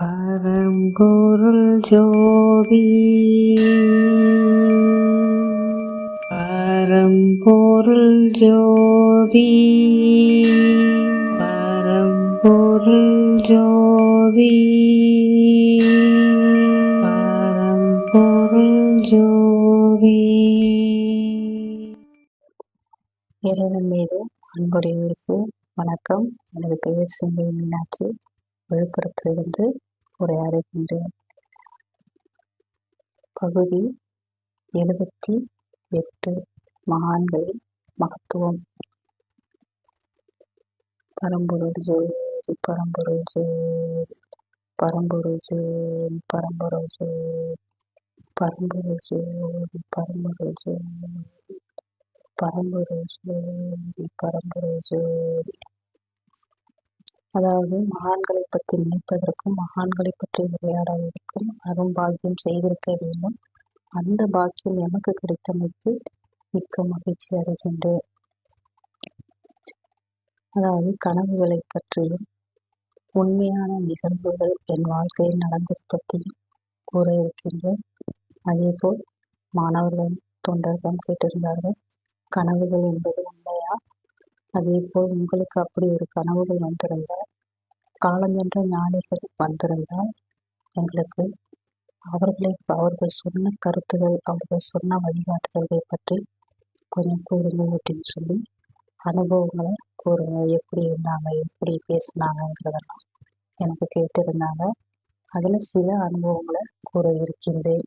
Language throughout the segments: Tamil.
பரம்பொருள் ஜோதி. பரம்பொருள் ஜோதி. பரம்பொருள் ஜோதி. பரம்பொருள் ஜோதி. இறைவன் மீது அன்புடையவருக்கு வணக்கம். எனது பெயர் சிந்தை மீனாட்சி. விழுப்புரத்திலிருந்து உரையாடுகின்றேன். பகுதி எழுபத்தி எட்டு. மகான்களின் மகத்துவம். பரம்பொருள் ஜோதி பரம்பொருள் ஜோதி பரம்பொருள் ஜோதி பரம்பொருள் ஜோதி பரம்பொருள் ஜோதி பரம்பொருள் ஜோதி பரம்பொருள் ஜோதி பரம்பொருள் ஜோதி. அதாவது மகான்களை பற்றி நினைப்பதற்கும் மகான்களை பற்றி உரையாடுவதற்கும் அரும்பாக்கியம் செய்திருக்க வேண்டும். அந்த பாக்கியம் எமக்கு கிடைத்தமைக்கு மிக்க மகிழ்ச்சி அடைகின்றேன். அதாவது கனவுகளை பற்றியும் உண்மையான நிகழ்வுகள் என் வாழ்க்கையில் நடந்தது பற்றியும் கூற இருக்கின்றேன். அதேபோல் மாணவர்கள் தொண்டர்கள் கேட்டிருந்தார்கள் கனவுகள் என்பது அதே போல் உங்களுக்கு அப்படி ஒரு கனவுகள் வந்திருந்தால் காலஞ்சென்ற ஞானிகள் வந்திருந்தால் எங்களுக்கு அவர்களை அவர்கள் சொன்ன கருத்துகள் அவர்கள் சொன்ன வழிகாட்டுதல்கள் பற்றி கொஞ்சம் கூறுங்கள் அப்படின்னு சொல்லி அனுபவங்களை கூறுங்க எப்படி இருந்தாங்க எப்படி பேசினாங்கங்கிறதெல்லாம் எனக்கு கேட்டிருந்தாங்க. அதில் சில அனுபவங்களை கூற இருக்கின்றேன்.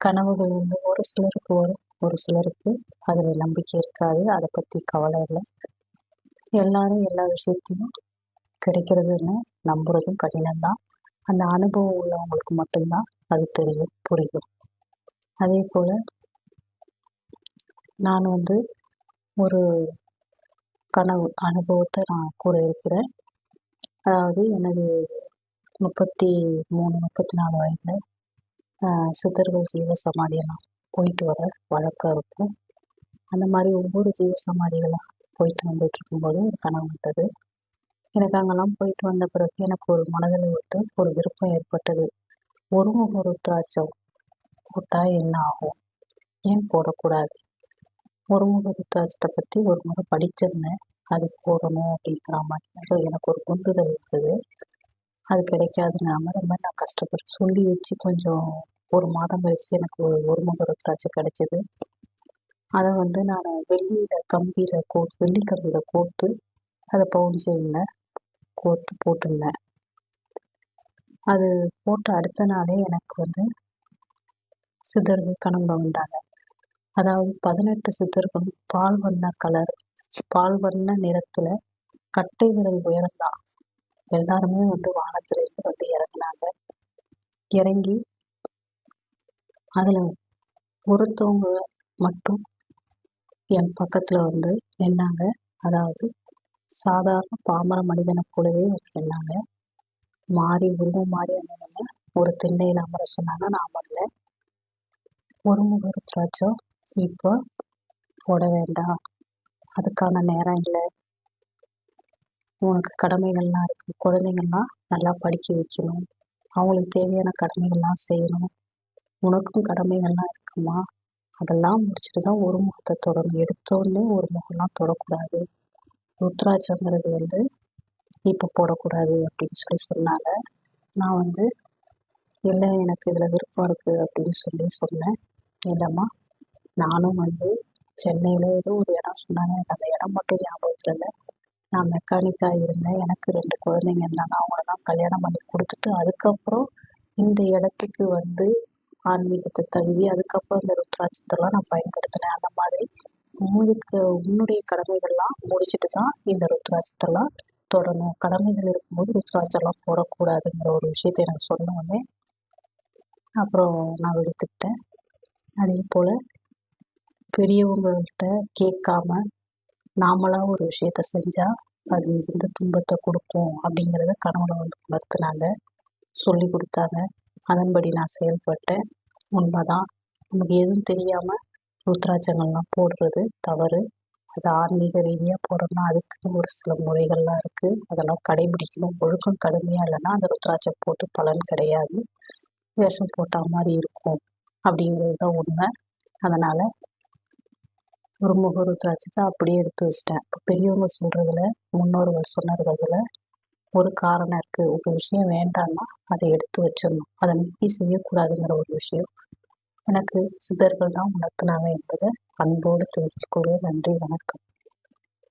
கனவுகள் வந்து ஒரு சிலருக்கு வரும். ஒரு சிலருக்கு அதில் நம்பிக்கை இருக்காது அதை பற்றி கவலை இல்லை. எல்லாரும் எல்லா விஷயத்தையும் கிடைக்கிறதுன்னு நம்புறதும் கடினம்தான் அந்த அனுபவம் உள்ளவங்களுக்கு மட்டும்தான் அது தெரியும் புரியும். அதே போல் நான் வந்து ஒரு கனவு அனுபவத்தை நான் கூற இருக்கிறேன். அதாவது எனது முப்பத்தி மூணு முப்பத்தி நாலு வயதில் சித்தர்கள் ஜீவ சமாதியெல்லாம் போயிட்டு வர வழக்கம் இருக்கும். அந்த மாதிரி ஒவ்வொரு ஜீவ சமாதிகளாக போயிட்டு வந்துட்டு இருக்கும்போது ஒரு கனவு வந்தது. எனக்கு அங்கெல்லாம் போயிட்டு வந்த பிறகு எனக்கு ஒரு மனதில் விட்டு ஒரு விருப்பம் ஏற்பட்டது. ஒரு ருத்ராட்சம் போட்டால் என்ன ஆகும்? ஏன் போடக்கூடாது? ஒருமுக ருத்ராட்சத்தை பற்றி ஒரு முறை படிச்சிருந்தேன். அது போடணும் அப்படிங்கிற மாதிரி. ஸோ எனக்கு ஒரு உந்துதல் இருந்தது. அது கிடைக்காதுனாம ரொம்ப நான் கஷ்டப்பட்டு சொல்லி வச்சு கொஞ்சம் ஒரு மாதம் கழிச்சு எனக்கு ஒரு ஒரு திராட்சை கிடச்சிது. அதை வந்து நான் வெள்ளியில் கம்பியில் கோர்த்து வெள்ளி கம்பியில் கோர்த்து அதை பவுன் செயினில் கோர்த்து போட்டிருந்தேன். அது போட்ட அடுத்த நாளே எனக்கு வந்து சித்தர்கள் கனவுல வந்தாங்க. அதாவது பதினெட்டு சித்தர்களும் பால் வண்ண கலர் பால் வண்ண நிறத்தில் கட்டை விரல் உயர்ந்தான் எல்லாருமே வந்து வானத்திலிருந்து வந்து இறங்கினாங்க. இறங்கி அதில் ஒருத்தவங்க மட்டும் என் பக்கத்தில் வந்து நின்னாங்க. அதாவது சாதாரண பாமர மனிதனை போலவே நின்னாங்க. மாறி உருவம் மாறி வந்தவங்க ஒரு திண்ணையில் அமர சொன்னாங்க. நான் அமரல. ஒரு முகூர்த்தாச்சும் இப்போ போட வேண்டாம். அதுக்கான நேரம் இல்லை. உனக்கு கடமைகள்லாம் இருக்குது குழந்தைங்கள்லாம் நல்லா படிக்க வைக்கணும். அவங்களுக்கு தேவையான கடமைகள்லாம் செய்யணும். உனக்கும் கடமைகள்லாம் இருக்குமா? அதெல்லாம் முடிச்சுட்டு தான் ஒரு முகத்தை தொடணும். எடுத்தோடனே ஒரு முகம்லாம் தொடக்கூடாது. ருத்ராட்சங்கிறது வந்து இப்போ போடக்கூடாது அப்படின்னு சொல்லி சொன்னாங்க நான் வந்து இல்லை எனக்கு இதில் விருப்பம் இருக்குது அப்படின்னு சொல்லி சொன்னேன். இல்லைம்மா நானும் வந்து சென்னையில் ஏதோ ஒரு இடம் சொன்னாங்க. எனக்கு அந்த இடம் மட்டும் ஞாபகத்தில் இல்லை. நான் மெக்கானிக்காக இருந்தேன். எனக்கு ரெண்டு குழந்தைங்க இருந்தாங்க. அவங்கள தான் கல்யாணம் பண்ணி கொடுத்துட்டு அதுக்கப்புறம் இந்த இடத்துக்கு வந்து ஆன்மீகத்தை தழுவி அதுக்கப்புறம் இந்த ருத்ராட்சத்தெல்லாம் நான் பயன்படுத்தினேன். அந்த மாதிரி உங்களுக்கு உன்னுடைய கடமைகள்லாம் முடிச்சுட்டு தான் இந்த ருத்ராட்சத்தெல்லாம் தொடணும். கடமைகள் இருக்கும்போது ருத்ராட்சம்லாம் போடக்கூடாதுங்கிற ஒரு விஷயத்த எனக்கு சொன்னோடனே அப்புறம் நான் எடுத்துக்கிட்டேன் அதே போல் பெரியவங்கள்கிட்ட கேட்காம நாமளாக ஒரு விஷயத்த செஞ்சால் அது மிகுந்த துன்பத்தை கொடுக்கும் அப்படிங்கிறத கணவனை வந்து உணர்த்தினாங்க. சொல்லி கொடுத்தாங்க. அதன்படி நான் செயல்பட்டேன் உண்மைதான். நமக்கு எதுவும் தெரியாமல் ருத்ராட்சங்கள்லாம் போடுறது தவறு. அது ஆன்மீக ரீதியாக போடணும்னா அதுக்குன்னு ஒரு சில முறைகள்லாம் இருக்குது அதெல்லாம் கடைபிடிக்கணும். ஒழுக்கம் கடுமையாக இல்லைன்னா அந்த ருத்ராட்சம் போட்டு பலன் கிடையாது. வேஷம் போட்டால் மாதிரி இருக்கும் அப்படிங்கிறது தான் உண்மை. அதனால் ஒரு முக ருத்ராட்சத்தை அப்படியே எடுத்து வச்சிட்டேன். இப்போ பெரியவங்க சொல்கிறதுல முன்னோர்கள் சொன்னதுல ஒரு காரணம் இருக்குது ஒரு விஷயம் வேண்டாம்னா அதை எடுத்து வச்சிடணும். அதை மீறி செய்யக்கூடாதுங்கிற ஒரு விஷயம். எனக்கு சித்தர்கள் தான் உணர்த்தினாங்க என்பதை அன்போடு தெரிவிச்சுக்கொள்ள நன்றி வணக்கம்.